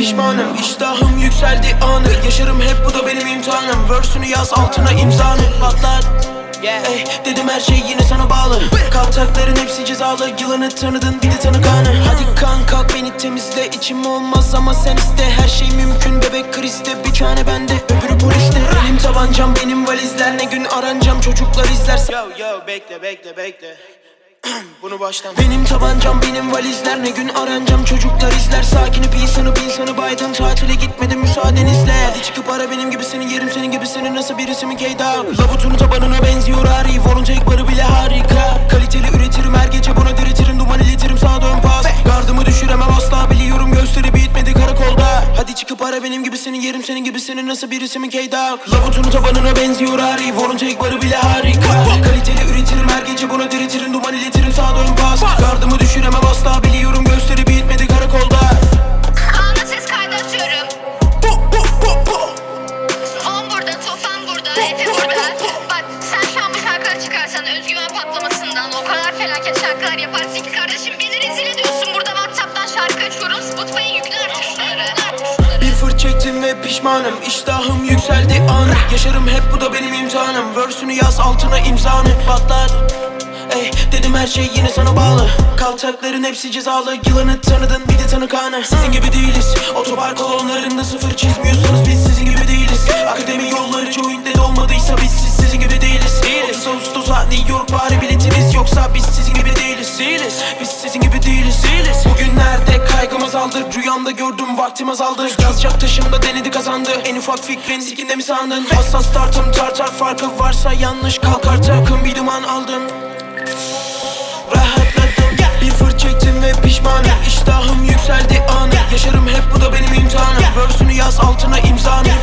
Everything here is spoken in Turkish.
pişmanım. İştahım yükseldi anı. Yaşarım hep bu da benim imtihanım. Verse'ünü yaz altına imzanı. Patlat. Ey, dedim her şey yine sana bağlı. Kaltakların hepsi cezalı. Yılanı tanıdın bir de tanı kanı Hadi kan kalk beni temizle. İçim olmaz ama sen iste. Her şey mümkün bebek krizde Bir tane bende öbürü poliste. Benim tabancam benim valizler. Ne gün arancam çocuklar izler Yo yo bekle bekle bekle bunu baştan Benim tabancam benim valizler Ne gün arancam çocuklar izler Sakinip insanı bir insanı baydım. Tatile gitmedim müsaadenizle. Hadi çıkıp ara benim gibisini yerim senin gibisini Nasıl birisi mi Keyda? Labutun tabanına benziyor Arif Onun tek barı bile harika. Kaliteli üretirim her gece buna diretirim Duman iletirim sağa dön pas. Gardımı düşüremem asla biliyorum. Gösteri bitmedi karakolda. Hadi çıkıp ara benim gibisini yerim senin gibisini Nasıl birisi mi Keyda? Labutun tabanına benziyor Arif Onun tek barı bile harika. Kaliteli üretirim her gece buna diretirim Duman iletirim sağa dön pas Gardımı düşüremem asla biliyorum Gösteri bitmedi karakolda Ana ses kaydı atıyorum. On burada, Tufan burada, Efe burada. Bak sen şu an bu şarkıları çıkarsan özgüven patlamasından o kadar felaket şarkılar yaparsın ki kardeşim beni rezil ediyorsun. Burada Whatsapp'tan şarkı açıyorum. Spotify'a yükle artık şunları. Bir fır çektim ve pişmanım İştahım yükseldi anı Yaşarım hep bu da benim imtihanım. Verse'ünü yaz altına imzanı Patlat. Ey dedim her şey yine sana bağlı. Kaltakların hepsi cezalı. Yılanı tanıdın bir de tanı kanı Sizin gibi değiliz. Otobar kolonlarında sıfır çizmiyorsanız Biz sizin gibi değiliz. Akademi yolları jointle olmadıysa Biz siz sizin gibi değiliz. 30 Ağustos'a New York bari biletiniz Yoksa biz sizin gibi değiliz. Değiliz. Biz sizin gibi değiliz. Değiliz. Bugünlerde kaygım azaldı Rüyamda gördüm vaktim azaldı Yazacak taşımda denedi kaldı. En ufak fikrin sikinde mi sandın? Aslan startım tartar farkı varsa yanlış kalkar. Takım bir duman aldım Rahatladım. Bir fır çektim ve pişmanım. İştahım yükseldi anı. Yaşarım hep bu da benim imtihanım. Versünü yaz altına imzanı.